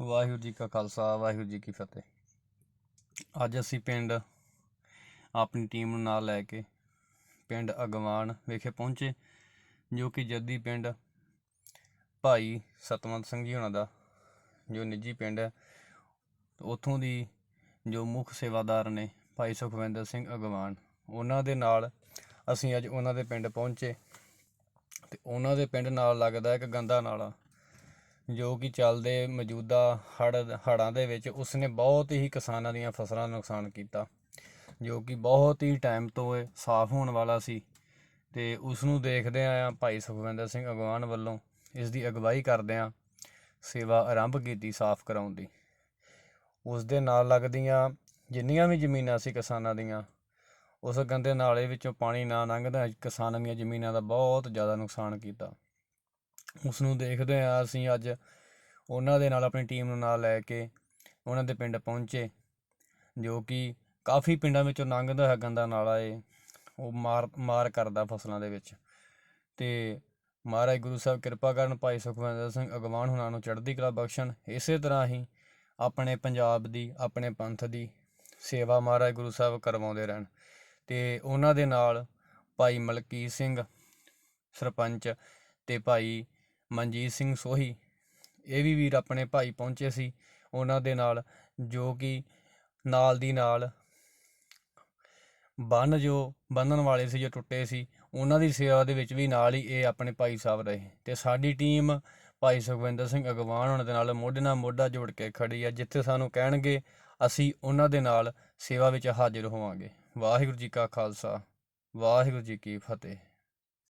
ਵਾਹਿਗੁਰੂ ਜੀ ਕਾ ਖਾਲਸਾ, ਵਾਹਿਗੁਰੂ ਜੀ ਕੀ ਫਤਿਹ। ਅੱਜ ਅਸੀਂ ਪਿੰਡ ਆਪਣੀ ਟੀਮ ਨੂੰ ਨਾਲ ਲੈ ਕੇ ਪਿੰਡ ਅਗਵਾਨ ਵਿਖੇ ਪਹੁੰਚੇ, ਜੋ ਕਿ ਜੱਦੀ ਪਿੰਡ ਭਾਈ ਸਤਵੰਤ ਸਿੰਘ ਜੀ ਉਹਨਾਂ ਦਾ ਜੋ ਨਿੱਜੀ ਪਿੰਡ ਹੈ। ਉੱਥੋਂ ਦੀ ਜੋ ਮੁੱਖ ਸੇਵਾਦਾਰ ਨੇ ਭਾਈ ਸੁਖਵਿੰਦਰ ਸਿੰਘ ਅਗਵਾਨ, ਉਹਨਾਂ ਦੇ ਨਾਲ ਅਸੀਂ ਅੱਜ ਉਹਨਾਂ ਦੇ ਪਿੰਡ ਪਹੁੰਚੇ। ਤੇ ਉਹਨਾਂ ਦੇ ਪਿੰਡ ਨਾਲ ਲੱਗਦਾ ਇੱਕ ਗੰਦਾ ਨਾਲਾ ਜੋ ਕਿ ਚੱਲਦੇ ਮੌਜੂਦਾ ਹੜ੍ਹ ਹੜ੍ਹਾਂ ਦੇ ਵਿੱਚ ਉਸਨੇ ਬਹੁਤ ਹੀ ਕਿਸਾਨਾਂ ਦੀਆਂ ਫਸਲਾਂ ਨੂੰ ਨੁਕਸਾਨ ਕੀਤਾ, ਜੋ ਕਿ ਬਹੁਤ ਹੀ ਟਾਈਮ ਤੋਂ ਇਹ ਸਾਫ਼ ਹੋਣ ਵਾਲਾ ਸੀ। ਤੇ ਉਸ ਨੂੰ ਦੇਖਦੇ ਆ ਭਾਈ ਸੁਖਵਿੰਦਰ ਸਿੰਘ ਅਗਵਾਨ ਵੱਲੋਂ ਇਸ ਦੀ ਅਗਵਾਈ ਕਰਦੇ ਆ ਸੇਵਾ ਆਰੰਭ ਕੀਤੀ ਸਾਫ਼ ਕਰਾਉਣ ਦੀ। ਉਸ ਦੇ ਨਾਲ ਲੱਗਦੀਆਂ ਜਿੰਨੀਆਂ ਵੀ ਜ਼ਮੀਨਾਂ ਸੀ ਕਿਸਾਨਾਂ ਦੀਆਂ, ਉਸ ਗੰਦੇ ਨਾਲੇ ਵਿੱਚੋਂ ਪਾਣੀ ਨਾ ਲੰਘਦਾ, ਕਿਸਾਨਾਂ ਦੀਆਂ ਜ਼ਮੀਨਾਂ ਦਾ ਬਹੁਤ ਜ਼ਿਆਦਾ ਨੁਕਸਾਨ ਕੀਤਾ। ਉਸ ਨੂੰ ਦੇਖਦੇ ਆ ਅਸੀਂ ਅੱਜ ਉਹਨਾਂ ਦੇ ਨਾਲ, ਆਪਣੀ ਟੀਮ ਨੂੰ ਨਾਲ ਲੈ ਕੇ ਉਹਨਾਂ ਦੇ ਪਿੰਡ ਪਹੁੰਚੇ, ਜੋ ਕਿ ਕਾਫੀ ਪਿੰਡਾਂ ਵਿੱਚੋਂ ਲੰਘਦਾ ਹੈ ਗੰਦਾ ਨਾਲਾ ਏ ਉਹ ਮਾਰ ਮਾਰ ਕਰਦਾ ਫਸਲਾਂ ਦੇ ਵਿੱਚ। ਤੇ ਮਹਾਰਾਜ ਗੁਰੂ ਸਾਹਿਬ ਕਿਰਪਾ ਕਰਨ, ਭਾਈ ਸੁਖਵਿੰਦਰ ਸਿੰਘ ਅਗਵਾਨ ਹੁਣਾਂ ਨੂੰ ਚੜ੍ਹਦੀ ਕਲਾ ਬਖਸ਼ਣ। ਇਸੇ ਤਰ੍ਹਾਂ ਹੀ ਆਪਣੇ ਪੰਜਾਬ ਦੀ, ਆਪਣੇ ਪੰਥ ਦੀ ਸੇਵਾ ਮਹਾਰਾਜ ਗੁਰੂ ਸਾਹਿਬ ਕਰਵਾਉਂਦੇ ਰਹਿਣ। ਤੇ ਉਹਨਾਂ ਦੇ ਨਾਲ ਭਾਈ ਮਲਕੀਤ ਸਿੰਘ ਸਰਪੰਚ ਤੇ ਭਾਈ ਮਨਜੀਤ ਸਿੰਘ ਸੋਹੀ। ਇਹ ਵੀ ਵੀਰ ਆਪਣੇ ਭਾਈ ਪਹੁੰਚੇ ਸੀ ਉਹਨਾਂ ਦੇ ਨਾਲ, ਜੋ ਕਿ ਨਾਲ ਦੀ ਨਾਲ ਬੰਨ ਜੋ ਬੰਨਣ ਵਾਲੇ ਸੀ, ਜੋ ਟੁੱਟੇ ਸੀ, ਉਹਨਾਂ ਦੀ ਸੇਵਾ ਦੇ ਵਿੱਚ ਵੀ ਨਾਲ ਹੀ ਇਹ ਆਪਣੇ ਭਾਈ ਸਾਹਿਬ ਰਹੇ। ਤੇ ਸਾਡੀ ਟੀਮ ਭਾਈ ਸੁਖਵਿੰਦਰ ਸਿੰਘ ਅਗਵਾਨ ਉਹਨਾਂ ਦੇ ਨਾਲ ਮੋਢੇ ਨਾਲ ਮੋਢਾ ਜੋੜ ਕੇ ਖੜੀ ਆ, ਜਿੱਥੇ ਸਾਨੂੰ ਕਹਿਣਗੇ, ਅਸੀਂ ਉਹਨਾਂ ਦੇ ਨਾਲ ਸੇਵਾ ਵਿੱਚ ਹਾਜ਼ਰ ਹੋਵਾਂਗੇ। ਵਾਹਿਗੁਰੂ ਜੀ ਕਾ ਖਾਲਸਾ, ਵਾਹਿਗੁਰੂ ਜੀ ਕੀ ਫਤਿਹ।